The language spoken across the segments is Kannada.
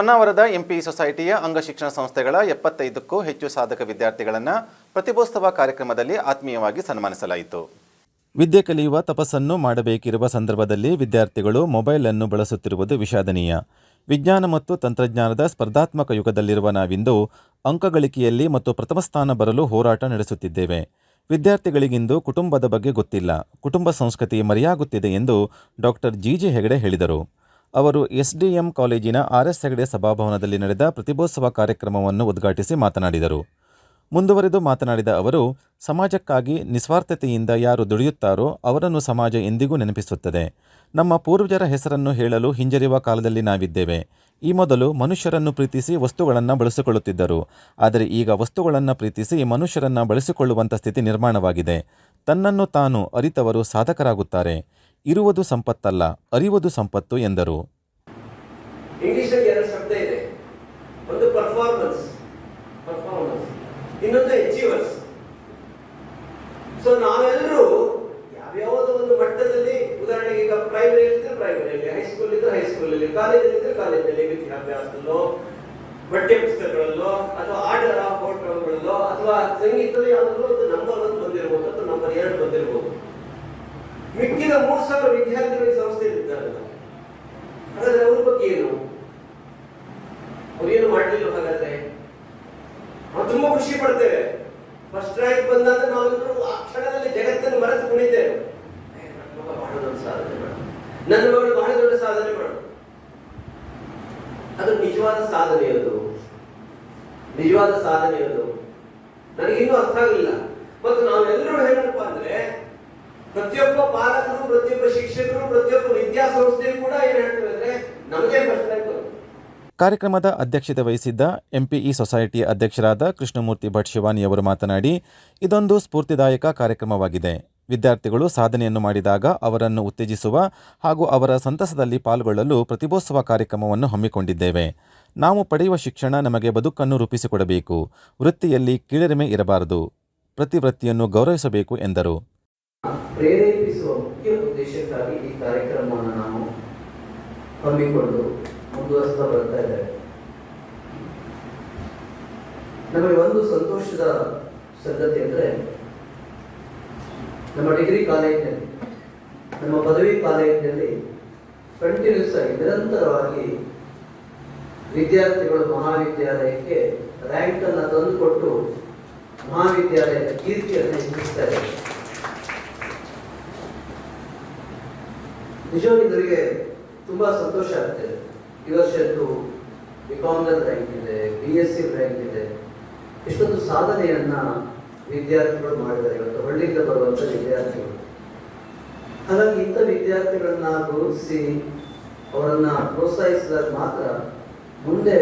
ಹೊನ್ನಾವರದ ಎಂಪಿ ಸೊಸೈಟಿಯ ಅಂಗಶಿಕ್ಷಣ ಸಂಸ್ಥೆಗಳ ಎಪ್ಪತ್ತೈದಕ್ಕೂ ಹೆಚ್ಚು ಸಾಧಕ ವಿದ್ಯಾರ್ಥಿಗಳನ್ನು ಪ್ರತಿಭೋತ್ಸವ ಕಾರ್ಯಕ್ರಮದಲ್ಲಿ ಆತ್ಮೀಯವಾಗಿ ಸನ್ಮಾನಿಸಲಾಯಿತು. ವಿದ್ಯೆ ಕಲಿಯುವ ತಪಸ್ಸನ್ನು ಮಾಡಬೇಕಿರುವ ಸಂದರ್ಭದಲ್ಲಿ ವಿದ್ಯಾರ್ಥಿಗಳು ಮೊಬೈಲ್ ಅನ್ನು ಬಳಸುತ್ತಿರುವುದು ವಿಷಾದನೀಯ. ವಿಜ್ಞಾನ ಮತ್ತು ತಂತ್ರಜ್ಞಾನದ ಸ್ಪರ್ಧಾತ್ಮಕ ಯುಗದಲ್ಲಿರುವ ನಾವಿಂದು ಅಂಕಗಳಿಕೆಯಲ್ಲಿ ಮತ್ತು ಪ್ರಥಮ ಸ್ಥಾನ ಬರಲು ಹೋರಾಟ ನಡೆಸುತ್ತಿದ್ದೇವೆ. ವಿದ್ಯಾರ್ಥಿಗಳಿಗಿಂದು ಕುಟುಂಬದ ಬಗ್ಗೆ ಗೊತ್ತಿಲ್ಲ. ಕುಟುಂಬ ಸಂಸ್ಕೃತಿ ಮರೆಯಾಗುತ್ತಿದೆ ಎಂದು ಡಾಕ್ಟರ್ ಜಿಜಿ ಹೆಗಡೆ ಹೇಳಿದರು. ಅವರು ಎಸ್ಡಿಎಂ ಕಾಲೇಜಿನ ಆರ್ಎಸ್ ಹೆಗಡೆ ಸಭಾಭವನದಲ್ಲಿ ನಡೆದ ಪ್ರತಿಭೋತ್ಸವ ಕಾರ್ಯಕ್ರಮವನ್ನು ಉದ್ಘಾಟಿಸಿ ಮಾತನಾಡಿದರು. ಮುಂದುವರೆದು ಮಾತನಾಡಿದ ಅವರು, ಸಮಾಜಕ್ಕಾಗಿ ನಿಸ್ವಾರ್ಥತೆಯಿಂದ ಯಾರು ದುಡಿಯುತ್ತಾರೋ ಅವರನ್ನು ಸಮಾಜ ಎಂದಿಗೂ ನೆನಪಿಸುತ್ತದೆ. ನಮ್ಮ ಪೂರ್ವಜರ ಹೆಸರನ್ನು ಹೇಳಲು ಹಿಂಜರಿಯುವ ಕಾಲದಲ್ಲಿ ನಾವಿದ್ದೇವೆ. ಈ ಮೊದಲು ಮನುಷ್ಯರನ್ನು ಪ್ರೀತಿಸಿ ವಸ್ತುಗಳನ್ನು ಬಳಸಿಕೊಳ್ಳುತ್ತಿದ್ದರು. ಆದರೆ ಈಗ ವಸ್ತುಗಳನ್ನು ಪ್ರೀತಿಸಿ ಮನುಷ್ಯರನ್ನು ಬಳಸಿಕೊಳ್ಳುವಂಥ ಸ್ಥಿತಿ ನಿರ್ಮಾಣವಾಗಿದೆ. ತನ್ನನ್ನು ತಾನು ಅರಿತವರು ಸಾಧಕರಾಗುತ್ತಾರೆ. ಇರುವುದು ಸಂಪತ್ತಲ್ಲ, ಅರಿವುದು ಸಂಪತ್ತು ಎಂದರು. ಇಂಗ್ಲಿಷಲ್ಲಿ ಎರಡು ಶಬ್ದ ಇದೆ. ಒಂದು ಪರ್ಫಾರ್ಮೆನ್ಸ್ ಪರ್ಫಾರ್ಮೆನ್ಸ್ ಇನ್ನೊಂದು ಅಚೀವರ್ಸ್ ಸೊ ನಾವೆಲ್ಲರೂ ಯಾವ್ಯಾವುದೋ ಒಂದು ಮಟ್ಟದಲ್ಲಿ, ಉದಾಹರಣೆಗೆ ಈಗ ಪ್ರೈಮರಿ ಇದ್ರೆ ಪ್ರೈಮರಿಯಲ್ಲಿ ಹೈಸ್ಕೂಲ್ ಇದ್ರೆ ಹೈಸ್ಕೂಲಲ್ಲಿ ಕಾಲೇಜಲ್ಲಿ ಇದ್ರೆ ಕಾಲೇಜಲ್ಲಿ ವಿದ್ಯಾಭ್ಯಾಸದಲ್ಲೋ ಪಠ್ಯ ಪುಸ್ತಕಗಳಲ್ಲೋ ಅಥವಾ ಆಟದ ಓಟಗಳಲ್ಲೋ ಅಥವಾ ಸಂಗೀತದಲ್ಲಿ ಯಾವುದಾದ್ರೂ ಒಂದು ನಂಬರ್ ಒಂದು ಬಂದಿರಬಹುದು ಅಥವಾ ನಂಬರ್ ಎರಡು ಬಂದಿರಬಹುದು ಸಾವಿರ ವಿದ್ಯಾರ್ಥಿಗಳಿಗೆ ಈ ಸಂಸ್ಥೆಯಲ್ಲಿ ಹಾಗಾದ್ರೆ ಅವ್ರ ಬಗ್ಗೆ ಏನು? ಅವ್ರೇನು ಮಾಡಲಿಲ್ಲ ಹಾಗಾದ್ರೆ? ನಾವು ತುಂಬಾ ಖುಷಿ ಪಡ್ತೇವೆ. ಫಸ್ಟ್ ರ್ಯಾಂಕ್ ಬಂದಾಗ ನಾವೆಲ್ಲರೂ ಆ ಕ್ಷಣದಲ್ಲಿ ಜಗತ್ತನ್ನು ಮರೆತು ಕುಣಿತೇವೆ. ಬಹಳ ಸಾಧನೆ ನನ್ನ ಮಗಳು ಬಹಳ ದೊಡ್ಡ ಸಾಧನೆ ಮಾಡು. ಅದು ನಿಜವಾದ ಸಾಧನೆ ಅದು. ನಿಜವಾದ ಸಾಧನೆ ಅದು. ನನಗಿನ್ನೂ ಅರ್ಥ ಆಗಲಿಲ್ಲ. ಮತ್ತು ನಾವೆಲ್ಲರೂ ಹೇಳಪ್ಪ ಅಂದ್ರೆ, ಪ್ರತಿಯೊಬ್ಬ ಪಾಲಕರು, ಪ್ರತಿಯೊಬ್ಬ ಶಿಕ್ಷಕರು ಪ್ರತಿಯೊಬ್ಬ ವಿದ್ಯಾಸಂಸ್ಥೆಯು ಕೂಡ ಏನ್ ಹೇಳ್ತೇವೆ ಅಂದ್ರೆ ನಮಗೆ ಫಸ್ಟ್ ರ್ಯಾಂಕ್ ಬರುತ್ತೆ ಕಾರ್ಯಕ್ರಮದ ಅಧ್ಯಕ್ಷತೆ ವಹಿಸಿದ್ದ ಎಂಪಿಇ ಸೊಸೈಟಿ ಅಧ್ಯಕ್ಷರಾದ ಕೃಷ್ಣಮೂರ್ತಿ ಭಟ್ ಶಿವಾನಿಯವರು ಮಾತನಾಡಿ, ಇದೊಂದು ಸ್ಫೂರ್ತಿದಾಯಕ ಕಾರ್ಯಕ್ರಮವಾಗಿದೆ. ವಿದ್ಯಾರ್ಥಿಗಳು ಸಾಧನೆಯನ್ನು ಮಾಡಿದಾಗ ಅವರನ್ನು ಉತ್ತೇಜಿಸುವ ಹಾಗೂ ಅವರ ಸಂತಸದಲ್ಲಿ ಪಾಲ್ಗೊಳ್ಳಲು ಪ್ರತಿಭೋತ್ಸವ ಕಾರ್ಯಕ್ರಮವನ್ನು ಹಮ್ಮಿಕೊಂಡಿದ್ದೇವೆ. ನಾವು ಪಡೆಯುವ ಶಿಕ್ಷಣ ನಮಗೆ ಬದುಕನ್ನು ರೂಪಿಸಿಕೊಡಬೇಕು. ವೃತ್ತಿಯಲ್ಲಿ ಕೀಳರಿಮೆ ಇರಬಾರದು. ಪ್ರತಿ ವೃತ್ತಿಯನ್ನು ಗೌರವಿಸಬೇಕು ಎಂದರು. ಪ್ರೇರೇಪಿಸುವ ಮುಖ್ಯ ಉದ್ದೇಶಕ್ಕಾಗಿ ಈ ಕಾರ್ಯಕ್ರಮವನ್ನು ನಾವು ಹಮ್ಮಿಕೊಂಡು ಮುಂದುವರಿಸ್ತಾ ಬರ್ತಾ ಇದೆ. ನಮಗೆ ಒಂದು ಸಂತೋಷದ ಸಂಗತಿ ಅಂದರೆ ನಮ್ಮ ಡಿಗ್ರಿ ಕಾಲೇಜಿನಲ್ಲಿ, ನಮ್ಮ ಪದವಿ ಕಾಲೇಜಿನಲ್ಲಿ ಕಂಟಿನ್ಯೂಸ್ ಆಗಿ, ನಿರಂತರವಾಗಿ ವಿದ್ಯಾರ್ಥಿಗಳು ಮಹಾವಿದ್ಯಾಲಯಕ್ಕೆ ರ್ಯಾಂಕ್ ಅನ್ನು ತಂದುಕೊಟ್ಟು ಮಹಾವಿದ್ಯಾಲಯದ ಕೀರ್ತಿಯನ್ನು ಹೆಚ್ಚಿಸ್ತಾ ಇದ್ದಾರೆ. ನಿಜವಾಗಿ ನನಗೆ ತುಂಬಾ ಸಂತೋಷ ಆಗ್ತಿದೆ ಈ ವರ್ಷ ಅಂತೂ ಬಿಕಾಮ್ನಲ್ಲಿ ರ್ಯಾಂಕ್ ಇದೆ ಬಿ ಎಸ್ ಸಿ ರ್ಯಾಂಕ್ ಇದೆ. ಇಷ್ಟೊಂದು ಸಾಧನೆಯನ್ನ ವಿದ್ಯಾರ್ಥಿಗಳು ಮಾಡಿದ್ದಾರೆ. ಇವತ್ತು ಹಳ್ಳಿಯಿಂದ ಬರುವಂಥ ವಿದ್ಯಾರ್ಥಿಗಳು. ಹಾಗಾಗಿ ಇಂಥ ವಿದ್ಯಾರ್ಥಿಗಳನ್ನ ಗುರುತಿಸಿ ಅವರನ್ನ ಪ್ರೋತ್ಸಾಹಿಸಿದಾಗ ಮಾತ್ರ ಮುಂದೆ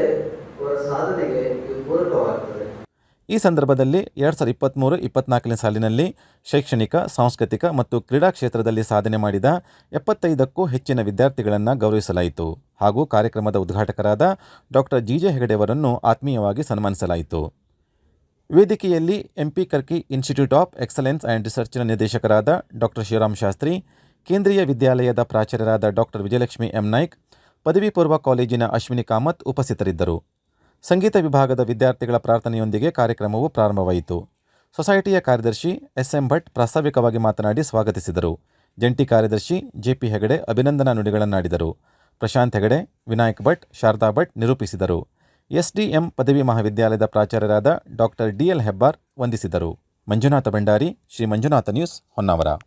ಅವರ ಸಾಧನೆಗೆ ಇದು ಪೂರಕವಾಗ್ತದೆ. ಈ ಸಂದರ್ಭದಲ್ಲಿ ಎರಡು ಸಾವಿರದ ಇಪ್ಪತ್ತ್ಮೂರು ಇಪ್ಪತ್ನಾಲ್ಕನೇ ಸಾಲಿನಲ್ಲಿ ಶೈಕ್ಷಣಿಕ, ಸಾಂಸ್ಕೃತಿಕ ಮತ್ತು ಕ್ರೀಡಾ ಕ್ಷೇತ್ರದಲ್ಲಿ ಸಾಧನೆ ಮಾಡಿದ ಎಪ್ಪತ್ತೈದಕ್ಕೂ ಹೆಚ್ಚಿನ ವಿದ್ಯಾರ್ಥಿಗಳನ್ನು ಗೌರವಿಸಲಾಯಿತು ಹಾಗೂ ಕಾರ್ಯಕ್ರಮದ ಉದ್ಘಾಟಕರಾದ ಡಾಕ್ಟರ್ ಜಿಜೆ ಹೆಗಡೆಯವರನ್ನು ಆತ್ಮೀಯವಾಗಿ ಸನ್ಮಾನಿಸಲಾಯಿತು. ವೇದಿಕೆಯಲ್ಲಿ MP Karki institute of excellence and ರಿಸರ್ಚ್ನ ನಿರ್ದೇಶಕರಾದ ಡಾಕ್ಟರ್ ಶಿವರಾಮ್ ಶಾಸ್ತ್ರಿ, ಕೇಂದ್ರೀಯ ವಿದ್ಯಾಲಯದ ಪ್ರಾಚಾರ್ಯರಾದ ಡಾಕ್ಟರ್ ವಿಜಯಲಕ್ಷ್ಮಿ ಎಂ. ನಾಯ್ಕ್ ಪದವಿ ಪೂರ್ವ ಕಾಲೇಜಿನ ಅಶ್ವಿನಿ ಕಾಮತ್ ಉಪಸ್ಥಿತರಿದ್ದರು. ಸಂಗೀತ ವಿಭಾಗದ ವಿದ್ಯಾರ್ಥಿಗಳ ಪ್ರಾರ್ಥನೆಯೊಂದಿಗೆ ಕಾರ್ಯಕ್ರಮವು ಪ್ರಾರಂಭವಾಯಿತು. ಸೊಸೈಟಿಯ ಕಾರ್ಯದರ್ಶಿ ಎಸ್ ಎಂ ಭಟ್ ಪ್ರಾಸ್ತಾವಿಕವಾಗಿ ಮಾತನಾಡಿ ಸ್ವಾಗತಿಸಿದರು. ಜಂಟಿ ಕಾರ್ಯದರ್ಶಿ ಜೆಪಿ ಹೆಗಡೆ ಅಭಿನಂದನಾ ನುಡಿಗಳನ್ನಾಡಿದರು. ಪ್ರಶಾಂತ್ ಹೆಗಡೆ, ವಿನಾಯಕ್ ಭಟ್, ಶಾರದಾ ಭಟ್ ನಿರೂಪಿಸಿದರು. ಎಸ್ಡಿಎಂ ಪದವಿ ಮಹಾವಿದ್ಯಾಲಯದ ಪ್ರಾಚಾರ್ಯರಾದ ಡಾಕ್ಟರ್ ಡಿಎಲ್ ಹೆಬ್ಬಾರ್ ವಂದಿಸಿದರು. ಮಂಜುನಾಥ ಭಂಡಾರಿ, ಶ್ರೀ ಮಂಜುನಾಥ ನ್ಯೂಸ್ ಹೊನ್ನಾವರ.